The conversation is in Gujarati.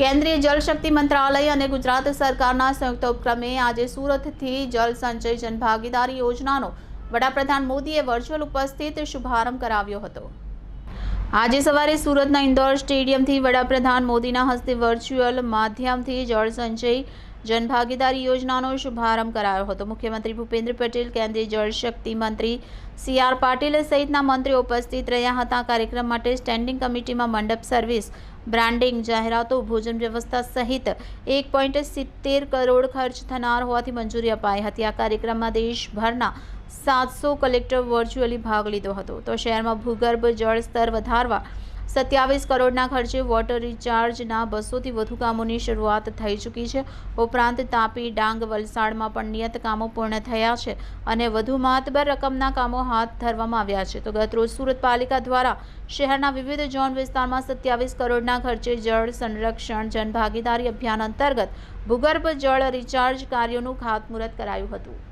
કેન્દ્રીય જળશક્તિ મંત્રાલય અને ગુજરાત સરકારના સંયુક્ત ઉપક્રમે આજે સુરતથી જળ સંચય જનભાગીદારી યોજનાનો વડાપ્રધાન મોદીએ વર્ચ્યુઅલ ઉપસ્થિત શુભારંભ કરાવ્યો હતો. આજે સવારે સુરતના ઇન્દોર સ્ટેડિયમથી વડાપ્રધાન મોદીના હસ્તે વર્ચ્યુઅલ માધ્યમથી જળ સંચય જનભાગીદારી યોજનાનો શુભારંભ કરાયો હતો. મુખ્યમંત્રી ભૂપેન્દ્ર પટેલ, કેન્દ્રીય જળશક્તિ મંત્રી સી આર પાટીલ સહિતના મંત્રીઓ ઉપસ્થિત રહ્યા હતા. કાર્યક્રમ માટે સ્ટેન્ડિંગ કમિટીમાં મંડપ સર્વિસ, બ્રાન્ડિંગ જાહેરાતો, ભોજન વ્યવસ્થા સહિત એક પોઈન્ટ સિત્તેર કરોડ ખર્ચ થનાર હોવાથી મંજૂરી અપાઈ હતી. આ કાર્યક્રમમાં દેશભરના સાતસો કલેક્ટર વર્ચ્યુઅલી ભાગ લીધો હતો. તો શહેરમાં ભૂગર્ભ જળ સ્તર વધારવા સત્યાવીસ કરોડના ખર્ચે વોટર રિચાર્જના બસોથી વધુ કામોની શરૂઆત થઈ ચૂકી છે. ઉપરાંત તાપી, ડાંગ, વલસાડમાં પણ નિયત કામો પૂર્ણ થયા છે અને વધુ મહત્તબર રકમના કામો હાથ ધરવામાં આવ્યા છે. તો ગતરોજ સુરત પાલિકા દ્વારા શહેરના વિવિધ ઝોન વિસ્તારમાં સત્યાવીસ કરોડના ખર્ચે જળ સંરક્ષણ, જનભાગીદારી અભિયાન અંતર્ગત ભૂગર્ભ જળ રિચાર્જ કાર્યોનું ખાતમુહૂર્ત કરાયું હતું.